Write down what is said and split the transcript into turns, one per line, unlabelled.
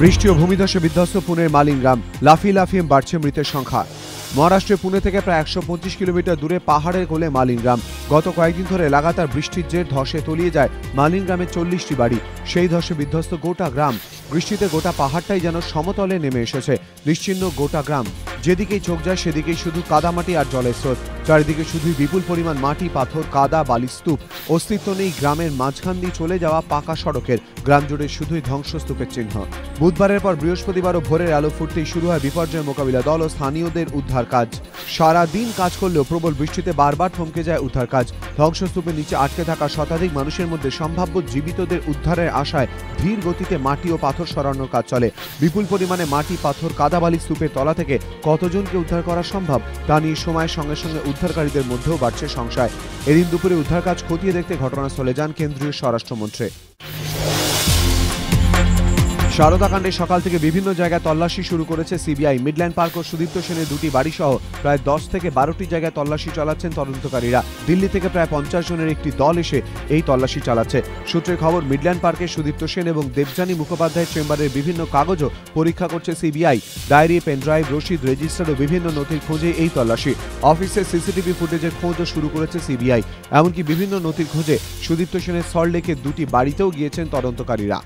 বৃষ্টি ও ভূমিধসে বিধ্বস্ত পুনের মালিন গ্রাম লাফিয়ে লাফিয়ে বাড়ছে মৃতের সংখ্যা। মহারাষ্ট্রের পুনে থেকে প্রায় একশো পঁচিশ কিলোমিটার দূরে পাহাড়ের কোলে মালিন গ্রাম গত কয়েকদিন ধরে লাগাতার বৃষ্টির জের ধসে তলিয়ে যায় মালিন গ্রামের চল্লিশটি বাড়ি। সেই ধসে বিধ্বস্ত গোটা গ্রাম। বৃষ্টিতে গোটা পাহাড়টাই যেন সমতলে নেমে এসেছে। নিশ্চিন্ন গোটা গ্রাম। যেদিকেই চোখ যায়, সেদিকেই শুধু কাদামাটি আর জলের স্রোত। চারিদিকে শুধুই বিপুল পরিমাণ মাটি, পাথর, কাদা, বালি, স্তূপ। অস্তিত্ব নেই গ্রামের মাঝখান দিয়ে চলে যাওয়া পাকা সড়কের। গ্রাম জুড়ে শুধুই ধ্বংসস্তূপের চিহ্ন। বুধবারের পর বৃহস্পতিবারও ভোরের আলো ফুটতেই শুরু হয় বিপর্যয় মোকাবিলা দল ও স্থানীয়দের উদ্ধার কাজ। সারা দিন কাজ করলেও প্রবল বৃষ্টিতে বারবার থমকে যায় উদ্ধার কাজ। ধ্বংসস্তূপের নিচে আটকে থাকা শতাধিক মানুষের মধ্যে সম্ভাব্য জীবিতদের উদ্ধারের আশায় ধীর গতিতে মাটি ও পাথর সরানোর কাজ চলে। বিপুল পরিমাণে মাটি, পাথর কাদাবালি স্তূপের তলা থেকে কতজনকে উদ্ধার করা সম্ভব, তা নিয়ে সময়ের সঙ্গে সঙ্গে উদ্ধারকারীদের মধ্যেও বাড়ছে সংশয়। এদিন দুপুরে উদ্ধার কাজ খতিয়ে দেখতে ঘটনাস্থলে যান কেন্দ্রীয় স্বরাষ্ট্রমন্ত্রী। শারদাকাণ্ডে সকাল থেকে বিভিন্ন জায়গায় তল্লাশি শুরু করেছে সিবিআই। মিডল্যান্ড পার্ক ও সুদীপ্ত সেনের দুটি বাড়ি সহ প্রায় দশ থেকে বারোটি জায়গায় তল্লাশি চালাচ্ছেন তদন্তকারীরা। দিল্লি থেকে প্রায় পঞ্চাশ জনের একটি দল এসে এই তল্লাশি চালাচ্ছে। সূত্রের খবর, মিডল্যান্ড পার্কে সুদীপ্ত সেন এবং দেবযানী মুখোপাধ্যায়ের চেম্বারের বিভিন্ন কাগজও পরীক্ষা করছে সিবিআই। ডায়েরি পেনড্রাইভ রসিদ, রেজিস্টার ও বিভিন্ন নথির খোঁজে এই তল্লাশি। অফিসের সিসিটিভি ফুটেজের খোঁজও শুরু করেছে সিবিআই। এমনকি বিভিন্ন নথির খোঁজে সুদীপ্ত সেনের সল্টলেকের দুটি বাড়িতেও গিয়েছেন তদন্তকারীরা।